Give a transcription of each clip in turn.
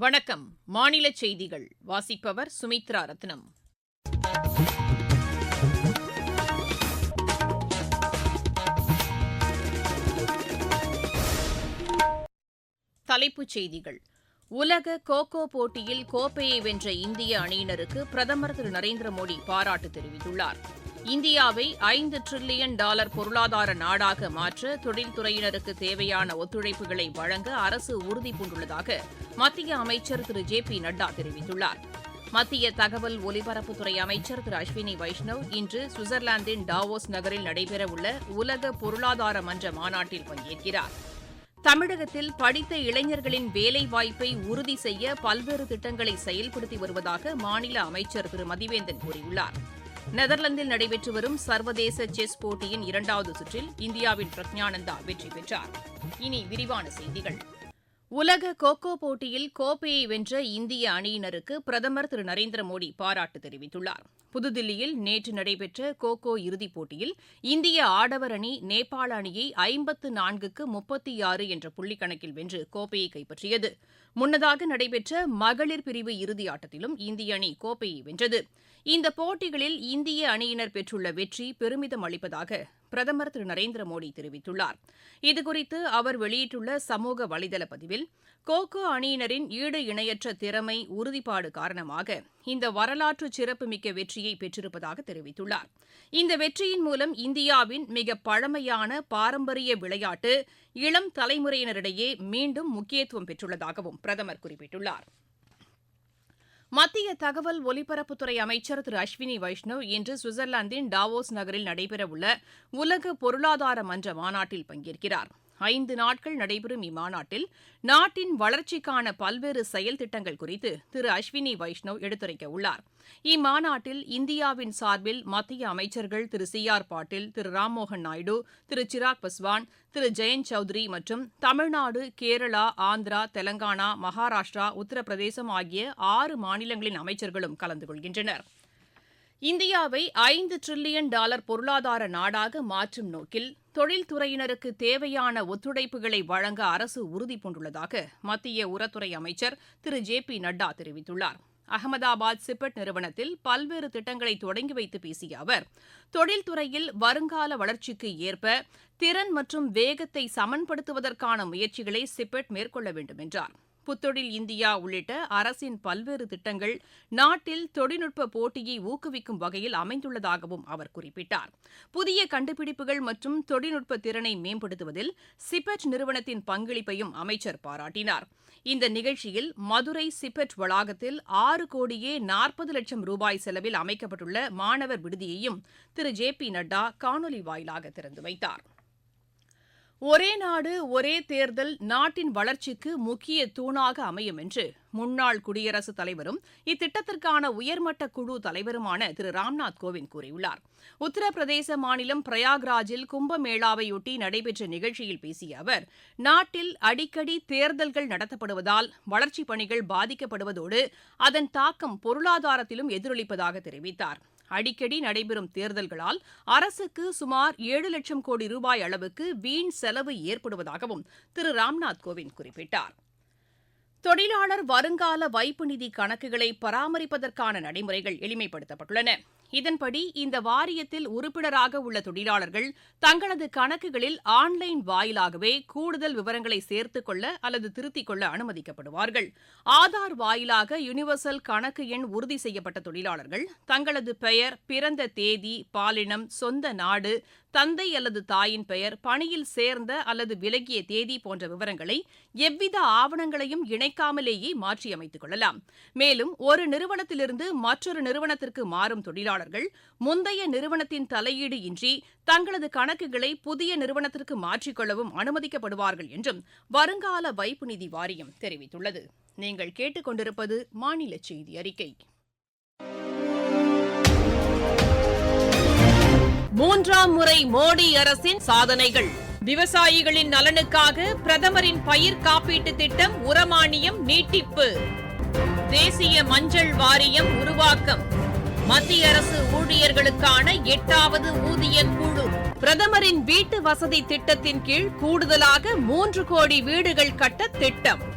வணக்கம். மாநில செய்திகள். வாசிப்பவர் சுமித்ரா ரத்னம். தலைப்புச் செய்திகள். உலக கோகோ போட்டியில் கோப்பையை வென்ற இந்திய அணியினருக்கு பிரதமர் திரு. நரேந்திர மோடி பாராட்டு தெரிவித்துள்ளார். இந்தியாவை ஐந்து டிரில்லியன் டாலர் பொருளாதார நாடாக மாற்ற தொழில்துறையினருக்கு தேவையான ஒத்துழைப்புகளை வழங்க அரசு உறுதிபூண்டுள்ளதாக மத்திய அமைச்சர் திரு ஜே பி நட்டா தெரிவித்துள்ளார். மத்திய தகவல் ஒலிபரப்புத்துறை அமைச்சர் திரு அஸ்வினி வைஷ்ணவ் இன்று சுவிட்சர்லாந்தின் டாவோஸ் நகரில் நடைபெறவுள்ள உலக பொருளாதார மன்ற மாநாட்டில் பங்கேற்கிறார். தமிழகத்தில் படித்த இளைஞர்களின் வேலைவாய்ப்பை உறுதி செய்ய பல்வேறு திட்டங்களை செயல்படுத்தி வருவதாக மாநில அமைச்சர் திரு மதிவேந்தன் கூறியுள்ளார். நெதர்லாந்தில் நடைபெற்று வரும் சர்வதேச செஸ் போட்டியின் இரண்டாவது சுற்றில் இந்தியாவின் பிரக்ஞானந்தா வெற்றி பெற்றார். இனி விரிவான செய்திகள். உலக கோகோ போட்டியில் கோப்பையை வென்ற இந்திய அணியினருக்கு பிரதமர் திரு. நரேந்திர மோடி பாராட்டு தெரிவித்துள்ளார். புதுதில்லியில் நேற்று நடைபெற்ற கோகோ இறுதிப் போட்டியில் இந்திய ஆடவர் அணி நேபாள அணியை ஐம்பத்து நான்குக்கு முப்பத்தி ஆறு என்ற புள்ளிக்கணக்கில் வென்று கோப்பையை கைப்பற்றியது. முன்னதாக நடைபெற்ற மகளிர் பிரிவு இறுதி ஆட்டத்திலும் இந்திய அணி கோப்பையை வென்றது. இந்த போட்டிகளில் இந்திய அணியினர் பெற்றுள்ள வெற்றி பெருமிதம் அளிப்பதாக பிரதமர் திரு நரேந்திர மோடி தெரிவித்துள்ளார். இதுகுறித்து அவர் வெளியிட்டுள்ள சமூக வலைதள பதிவில் கோகோ அணியினரின் ஈடு இணையற்ற திறமை உறுதிப்பாடு காரணமாக இந்த வரலாற்று சிறப்புமிக்க வெற்றியை பெற்றிருப்பதாக தெரிவித்துள்ளார். இந்த வெற்றியின் மூலம் இந்தியாவின் மிக பழமையான பாரம்பரிய விளையாட்டு இளம் தலைமுறையினரிடையே மீண்டும் முக்கியத்துவம் பெற்றுள்ளதாகவும் பிரதமர் குறிப்பிட்டுள்ளார். மத்திய தகவல் ஒலிபரப்புத்துறை அமைச்சர் திரு அஸ்வினி வைஷ்ணவ் இன்று சுவிட்சர்லாந்தின் டாவோஸ் நகரில் நடைபெறவுள்ள உலக பொருளாதார மன்ற மாநாட்டில் பங்கேற்கிறார். ஐந்து நாட்கள் நடைபெறும் இம்மாநாட்டில் நாட்டின் வளர்ச்சிக்கான பல்வேறு செயல் திட்டங்கள் குறித்து திரு அஸ்வினி வைஷ்ணவ் எடுத்துரைக்க உள்ளார். இம்மாநாட்டில் இந்தியாவின் சார்பில் மத்திய அமைச்சர்கள் திரு சி ஆர் பாட்டீல் திரு ராம்மோகன் நாயுடு திரு சிராக் பஸ்வான் திரு ஜெயந்த் சௌத்ரி மற்றும் தமிழ்நாடு கேரளா ஆந்திரா தெலங்கானா மகாராஷ்டிரா உத்தரப்பிரதேசம் ஆகிய ஆறு மாநிலங்களின் அமைச்சர்களும் கலந்து கொள்கின்றனர். இந்தியாவை ஐந்து டிரில்லியன் டாலர் பொருளாதார நாடாக மாற்றும் நோக்கில் தொழில்துறையினருக்கு தேவையான ஒத்துழைப்புகளை வழங்க அரசு உறுதிபூண்டுள்ளதாக மத்திய உரத்துறை அமைச்சர் திரு. ஜே. பி. நட்டா தெரிவித்துள்ளார். அகமதாபாத் சிப்பெட் நிறுவனத்தில் பல்வேறு திட்டங்களை தொடங்கி வைத்து பேசிய அவர் தொழில்துறையில் வருங்கால வளர்ச்சிக்கு ஏற்ப திறன் மற்றும் வேகத்தை சமன்படுத்துவதற்கான முயற்சிகளை சிப்பெட் மேற்கொள்ள வேண்டும் என்றார். புத்தொழில் இந்தியா உள்ளிட்ட அரசின் பல்வேறு திட்டங்கள் நாட்டில் தொழில்நுட்ப போட்டியை ஊக்குவிக்கும் வகையில் அமைந்துள்ளதாகவும் அவர் குறிப்பிட்டார். புதிய கண்டுபிடிப்புகள் மற்றும் தொழில்நுட்ப திறனை மேம்படுத்துவதில் சிபெட் நிறுவனத்தின் பங்களிப்பையும் அமைச்சர் பாராட்டினார். இந்த நிகழ்ச்சியில் மதுரை சிபெட் வளாகத்தில் ஆறு கோடியே நாற்பது லட்சம் ரூபாய் செலவில் அமைக்கப்பட்டுள்ள மாணவர் விடுதியையும் திரு ஜே பி நட்டா காணொலி வாயிலாக திறந்து வைத்தார். ஒரே நாடு ஒரே தேர்தல் நாட்டின் வளர்ச்சிக்கு முக்கிய தூணாக அமையும் என்று முன்னாள் குடியரசுத் தலைவரும் இத்திட்டத்திற்கான உயர்மட்ட குழு தலைவருமான திரு. ராம்நாத் கோவிந்த் கூறியுள்ளார். உத்தரப்பிரதேச மாநிலம் பிரயாக்ராஜில் கும்பமேளாவையொட்டி நடைபெற்ற நிகழ்ச்சியில் பேசிய அவர் நாட்டில் அடிக்கடி தேர்தல்கள் நடத்தப்படுவதால் வளர்ச்சிப் பணிகள் பாதிக்கப்படுவதோடு அதன் தாக்கம் பொருளாதாரத்திலும் எதிரொலிப்பதாக தெரிவித்தார். அடிக்கடி நடைபெறும் தேர்தல்களால் அரசுக்கு சுமார் ஏழு லட்சம் கோடி ரூபாய் அளவுக்கு வீண் செலவு ஏற்படுவதாகவும் திரு ராம்நாத் கோவிந்த் குறிப்பிட்டார். தொழிலாளர் வருங்கால வைப்பு நிதி கணக்குகளை பராமரிப்பதற்கான நடைமுறைகள் எளிமைப்படுத்தப்பட்டுள்ளன. இதன்படி இந்த வாரியத்தில் உறுப்பினராக உள்ள தொழிலாளர்கள் தங்களது கணக்குகளில் ஆன்லைன் வாயிலாகவே கூடுதல் விவரங்களை சேர்த்துக் கொள்ள அல்லது திருத்திக் கொள்ள அனுமதிக்கப்படுவார்கள். ஆதார் வாயிலாக யுனிவர்சல் கணக்கு எண் உறுதி செய்யப்பட்ட தொழிலாளர்கள் தங்களது பெயர் பிறந்த தேதி பாலினம் சொந்த நாடு தந்தை அல்லது தாயின் பெயர் பணியில் சேர்ந்த அல்லது விலகிய தேதி போன்ற விவரங்களை எவ்வித ஆவணங்களையும் இணைக்காமலேயே மாற்றியமைத்துக் கொள்ளலாம். மேலும் ஒரு நிறுவனத்திலிருந்து மற்றொரு நிறுவனத்திற்கு மாறும் தொழிலாளர்கள் முந்தைய நிறுவனத்தின் தலையீடு இன்றி தங்களது கணக்குகளை புதிய நிறுவனத்திற்கு மாற்றிக்கொள்ளவும் அனுமதிக்கப்படுவார்கள் என்றும் வருங்கால வைப்பு நிதி வாரியம் தெரிவித்துள்ளது. நீங்கள் கேட்டுக்கொண்டிருப்பது மாநில செய்தி அறிக்கை. மூன்றாம் முறை மோடி அரசின் சாதனைகள். விவசாயிகளின் நலனுக்காக பிரதமரின் பயிர் காப்பீட்டு திட்டம் உரமானியம் நீட்டிப்பு. தேசிய மஞ்சள் வாரியம் உருவாக்கம். மத்திய அரசு ஊழியர்களுக்கான எட்டாவது ஊதிய குழு. பிரதமரின் வீட்டு வசதி திட்டத்தின் கீழ் கூடுதலாக மூன்று கோடி வீடுகள் கட்ட திட்டம்.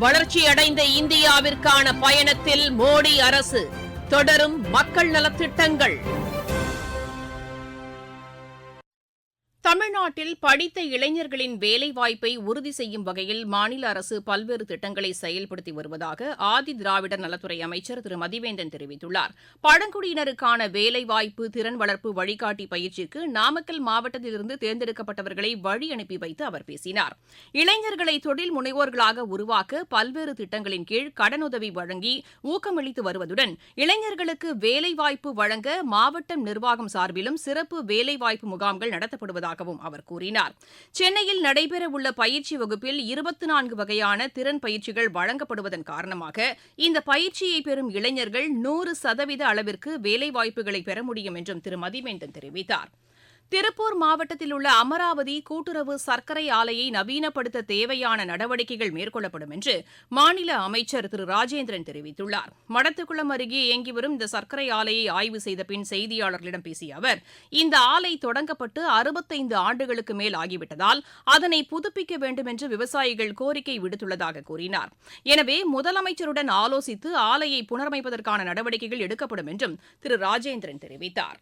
வளர்ச்சியடைந்த இந்தியாவிற்கான பயணத்தில் மோடி அரசு தொடரும் மக்கள் நலத்திட்டங்கள். தமிழ்நாட்டில் படித்த இளைஞர்களின் வேலைவாய்ப்பை உறுதி செய்யும் வகையில் மாநில அரசு பல்வேறு திட்டங்களை செயல்படுத்தி வருவதாக ஆதி திராவிடர் நலத்துறை அமைச்சர் திரு. மதிவேந்தன் தெரிவித்துள்ளார். பழங்குடியினருக்கான வேலைவாய்ப்பு திறன் வளர்ப்பு வழிகாட்டி பயிற்சிக்கு நாமக்கல் மாவட்டத்திலிருந்து தேர்ந்தெடுக்கப்பட்டவர்களை வழி அனுப்பி வைத்து அவர் பேசினார். இளைஞர்களை தொழில் முனைவோர்களாக உருவாக்க பல்வேறு திட்டங்களின் கீழ் கடனுதவி வழங்கி ஊக்கமளித்து வருவதுடன் இளைஞர்களுக்கு வேலைவாய்ப்பு வழங்க மாவட்டம் நிர்வாகம் சார்பிலும் சிறப்பு வேலைவாய்ப்பு முகாம்கள் நடத்தப்படுவதாக வருவதாகவும் அவர் கூறினார். சென்னையில் நடைபெறவுள்ள பயிற்சி வகுப்பில் இருபத்தி நான்கு வகையான திறன் பயிற்சிகள் வழங்கப்படுவதன் காரணமாக இந்த பயிற்சியை பெறும் இளைஞர்கள் நூறு சதவீத அளவிற்கு வேலைவாய்ப்புகளை பெற முடியும் என்றும் திரு. மதிவேந்தன் தெரிவித்தார். திருப்பூர் மாவட்டத்தில் உள்ள அமராவதி கூட்டுறவு சர்க்கரை ஆலையை நவீனப்படுத்த தேவையான நடவடிக்கைகள் மேற்கொள்ளப்படும் என்று மாநில அமைச்சர் திரு. ராஜேந்திரன் தெரிவித்துள்ளார். மடத்துக்குளம் அருகே இயங்கி வரும் இந்த சர்க்கரை ஆலையை ஆய்வு செய்த பின் செய்தியாளர்களிடம் பேசிய அவர் இந்த ஆலை தொடங்கப்பட்டு அறுபத்தைந்து ஆண்டுகளுக்கு மேல் ஆகிவிட்டதால் அதனை புதுப்பிக்க வேண்டும் என்று விவசாயிகள் கோரிக்கை விடுத்துள்ளதாக கூறினார். எனவே முதலமைச்சருடன் ஆலோசித்து ஆலையை புனரமைப்பதற்கான நடவடிக்கைகள் எடுக்கப்படும் என்றும் திரு. ராஜேந்திரன் தெரிவித்தார்.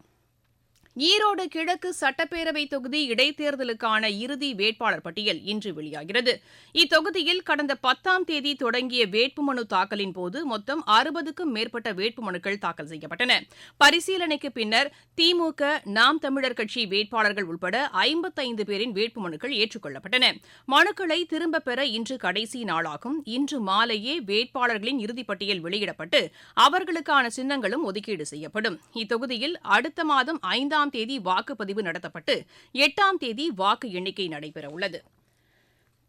ஈரோடு கிழக்கு சட்டப்பேரவை தொகுதி இடைத்தேர்தலுக்கான இறுதி வேட்பாளர் பட்டியல் இன்று வெளியாகிறது. இத்தொகுதியில் கடந்த பத்தாம் தேதி தொடங்கிய வேட்புமனு தாக்கலின் போது மொத்தம் அறுபதுக்கும் மேற்பட்ட வேட்புமனுக்கள் தாக்கல் செய்யப்பட்டன. பரிசீலனைக்கு பின்னர் திமுக நாம் தமிழர் கட்சி வேட்பாளர்கள் உட்பட ஐம்பத்தைந்து பேரின் வேட்புமனுக்கள் ஏற்றுக்கொள்ளப்பட்டன. மனுக்களை திரும்பப் பெற இன்று கடைசி நாளாகும். இன்று மாலையே வேட்பாளர்களின் இறுதிப்பட்டியல் வெளியிடப்பட்டு அவர்களுக்கான சின்னங்களும் ஒதுக்கீடு செய்யப்படும். இத்தொகுதியில் அடுத்த மாதம் ஐந்தாம் தேதி வாக்குப்பதிவு நடத்தப்பட்டு எட்டாம் தேதி வாக்கு எண்ணிக்கை நடைபெறவுள்ளது.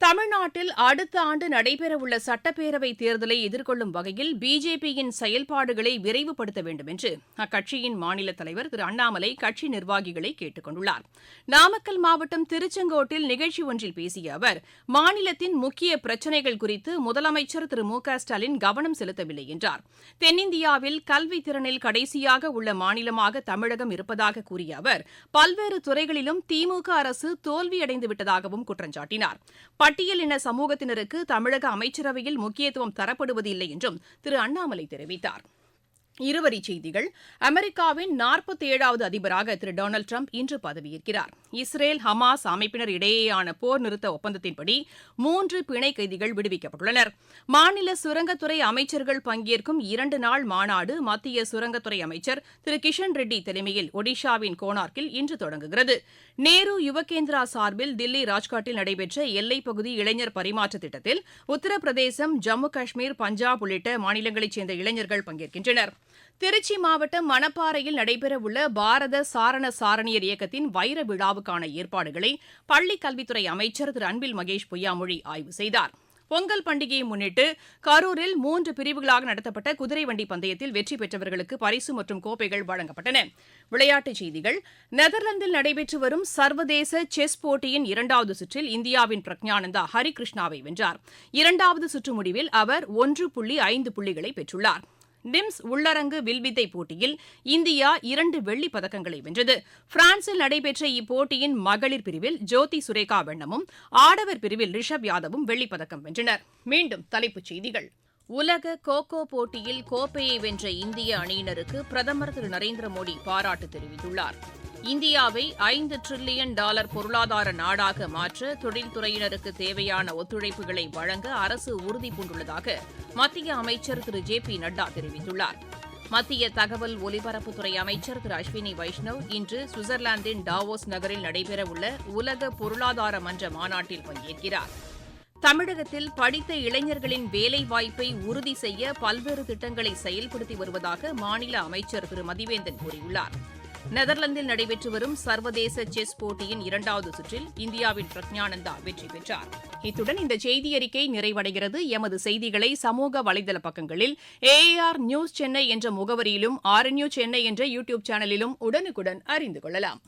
தமிழ்நாட்டில் அடுத்த ஆண்டு நடைபெறவுள்ள சட்டப்பேரவைத் தேர்தலை எதிர்கொள்ளும் வகையில் பிஜேபியின் செயல்பாடுகளை விரைவுபடுத்த வேண்டும் என்று அக்கட்சியின் மாநில தலைவர் திரு அண்ணாமலை கட்சி நிர்வாகிகளை கேட்டுக் கொண்டுள்ளார். நாமக்கல் மாவட்டம் திருச்செங்கோட்டில் நிகழ்ச்சி ஒன்றில் பேசிய அவர் மாநிலத்தின் முக்கிய பிரச்சினைகள் குறித்து முதலமைச்சர் திரு மு ஸ்டாலின் கவனம் செலுத்தவில்லை என்றார். தென்னிந்தியாவில் கல்வி திறனில் கடைசியாக உள்ள மாநிலமாக தமிழகம் இருப்பதாக கூறிய அவர் பல்வேறு துறைகளிலும் திமுக அரசு தோல்வியடைந்து விட்டதாகவும் குற்றம் சாட்டினார். பட்டியலின சமூகத்தினருக்கு தமிழக அமைச்சரவையில் முக்கியத்துவம் தரப்படுவதில்லை என்றும் திரு அண்ணாமலை தெரிவித்தார். இருவரிச் செய்திகள். அமெரிக்காவின் நாற்பத்தி ஏழாவது அதிபராக திரு டொனால்டு ட்ரம்ப் இன்று பதவியேற்கிறார். இஸ்ரேல் ஹமாஸ் அமைப்பினர் இடையேயான போர் நிறுத்த ஒப்பந்தத்தின்படி மூன்று பிணை கைதிகள் விடுவிக்கப்பட்டுள்ளனர். மாநில சுரங்கத்துறை அமைச்சர்கள் பங்கேற்கும் இரண்டு நாள் மாநாடு மத்திய சுரங்கத்துறை அமைச்சர் திரு கிஷன் ரெட்டி தலைமையில் ஒடிஷாவின் கோனார்க்கில் இன்று தொடங்குகிறது. நேரு யுவகேந்திரா சார்பில் தில்லி ராஜ்காட்டில் நடைபெற்ற எல்லைப்பகுதி இளைஞர் பரிமாற்ற திட்டத்தில் உத்தரப்பிரதேசம் ஜம்மு காஷ்மீர் பஞ்சாப் உள்ளிட்ட மாநிலங்களைச் சேர்ந்த இளைஞர்கள் பங்கேற்கின்றனர். திருச்சி மாவட்டம் மணப்பாறையில் நடைபெறவுள்ள பாரத சாரண சாரணியர் இயக்கத்தின் வைர விழாவுக்கான ஏற்பாடுகளை பள்ளிக் கல்வித்துறை அமைச்சர் திரு அன்பில் மகேஷ் பொய்யாமொழி ஆய்வு செய்தார். பொங்கல் பண்டிகையை முன்னிட்டு கரூரில் மூன்று பிரிவுகளாக நடத்தப்பட்ட குதிரை வண்டி பந்தயத்தில் வெற்றி பெற்றவர்களுக்கு பரிசு மற்றும் கோப்பைகள் வழங்கப்பட்டன. விளையாட்டுச் செய்திகள் நெதர்லாந்தில் நடைபெற்று வரும் சர்வதேச செஸ் போட்டியின் இரண்டாவது சுற்றில் இந்தியாவின் பிரக்ஞானந்தா ஹரிகிருஷ்ணாவை வென்றார். இரண்டாவது சுற்று முடிவில் அவர் ஒன்று புள்ளி ஐந்து புள்ளிகளை பெற்றுள்ளார். நிம்ஸ் உள்ளரங்கு வில்வித்தை போட்டியில் இந்தியா இரண்டு வெள்ளிப் பதக்கங்களை வென்றது. பிரான்சில் நடைபெற்ற இப்போட்டியின் மகளிர் பிரிவில் ஜோதி சுரேகா வெண்ணமும் ஆடவர் பிரிவில் ரிஷப் யாதவும் வெள்ளிப் பதக்கம் வென்றனர். மீண்டும் தலைப்புச் செய்திகள். உலக கோகோ போட்டியில் கோப்பையை வென்ற இந்திய அணியினருக்கு பிரதமர் திரு நரேந்திர மோடி பாராட்டு தெரிவித்துள்ளார். இந்தியாவை ஐந்து டிரில்லியன் டாலர் பொருளாதார நாடாக மாற்ற தொழில்துறையினருக்கு தேவையான ஒத்துழைப்புகளை வழங்க அரசு உறுதி பூண்டுள்ளதாக மத்திய அமைச்சர் திரு ஜே பி நட்டா தெரிவித்துள்ளார். மத்திய தகவல் ஒலிபரப்புத்துறை அமைச்சர் திரு அஸ்வினி வைஷ்ணவ் இன்று சுவிட்சர்லாந்தின் டாவோஸ் நகரில் நடைபெறவுள்ள உலக பொருளாதார மன்ற மாநாட்டில் பங்கேற்கிறார். தமிழகத்தில் படித்த இளைஞர்களின் வேலைவாய்ப்பை உறுதி செய்ய பல்வேறு திட்டங்களை செயல்படுத்தி வருவதாக மாநில அமைச்சர் திரு மதிவேந்தன் கூறியுள்ளார். நெதர்லாந்தில் நடைபெற்று வரும் சர்வதேச செஸ் போட்டியின் இரண்டாவது சுற்றில் இந்தியாவின் பிரக்ஞானந்தா வெற்றி பெற்றார். இத்துடன் இந்த செய்தி அறிக்கை நிறைவடைகிறது. எமது செய்திகளை சமூக வலைதள பக்கங்களில் ஏஆர் நியூஸ் சென்னை என்ற முகவரியிலும் ஆர் சென்னை என்ற யூடியூப் சேனலிலும் உடனுக்குடன் அறிந்து கொள்ளலாம்.